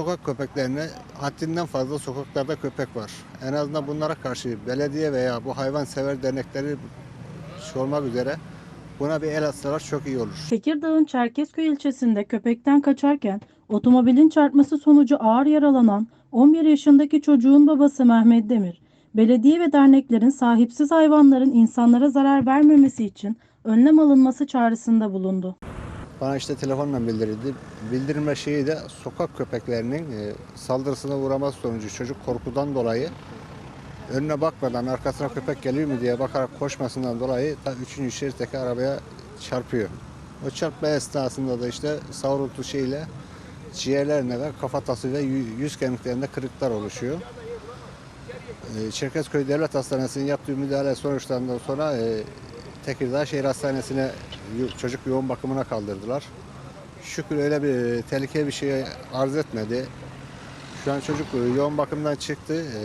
sokak köpeklerine haddinden fazla sokaklarda köpek var. En azından bunlara karşı belediye veya bu hayvan sever dernekleri olmak üzere buna bir el atsalar çok iyi olur. Tekirdağ'ın Çerkezköy ilçesinde köpekten kaçarken otomobilin çarpması sonucu ağır yaralanan 11 yaşındaki çocuğun babası Mehmet Demir, belediye ve derneklerin sahipsiz hayvanların insanlara zarar vermemesi için önlem alınması çağrısında bulundu. Bana işte telefonla bildirildi. Bildirilme şeyi de sokak köpeklerinin e, saldırısına uğraması sonucu çocuk korkudan dolayı önüne bakmadan arkasına köpek geliyor mu diye bakarak koşmasından dolayı ta üçüncü şeritteki arabaya çarpıyor. O çarpma esnasında da işte savrultu şeyle ciğerlerine ve kafatası ve yü- yüz kemiklerinde kırıklar oluşuyor. E, Çerkezköy Devlet Hastanesi'nin yaptığı müdahale sonuçlarından sonra e, Tekirdağ Şehir Hastanesi'ne çocuk yoğun bakımına kaldırdılar. Şükür öyle bir e, tehlikeli bir şey arz etmedi. Şu an çocuk e, yoğun bakımdan çıktı. E,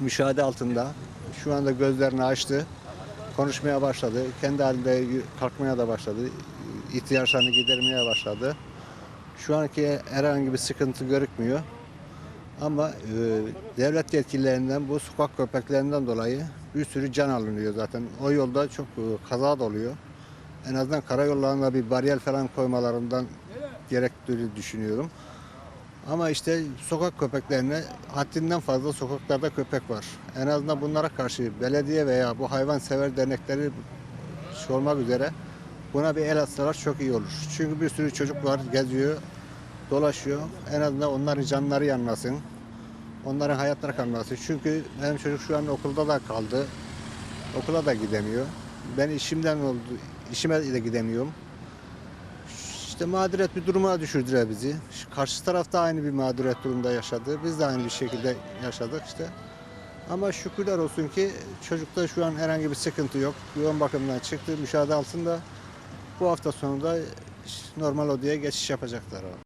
müşahede altında. Şu anda gözlerini açtı. Konuşmaya başladı. Kendi halinde kalkmaya da başladı. İhtiyaçlarını gidermeye başladı. Şu anki herhangi bir sıkıntı görükmüyor. Ama e, devlet yetkililerinden bu sokak köpeklerinden dolayı bir sürü can alınıyor zaten. O yolda çok e, kaza da oluyor. En azından karayollarına bir bariyer falan koymalarından gerektiğini düşünüyorum. Ama işte sokak köpeklerine haddinden fazla sokaklarda köpek var. En azından bunlara karşı belediye veya bu hayvan sever dernekleri olmak üzere buna bir el atsalar çok iyi olur. Çünkü bir sürü çocuk var geziyor, dolaşıyor. En azından onların canları yanmasın. Onların hayatları kalmasın. Çünkü benim çocuk şu an okulda da kaldı. Okula da gidemiyor. Ben işimden oldu, işime de gidemiyorum. İşte mağduriyet bir duruma düşürdüler bizi. Karşı tarafta aynı bir mağduriyet durumda yaşadı. Biz de aynı bir şekilde yaşadık işte. Ama şükürler olsun ki çocukta şu an herhangi bir sıkıntı yok. Yoğun bakımdan çıktı, müşahede altında. Bu hafta sonunda normal odaya geçiş yapacaklar. abi.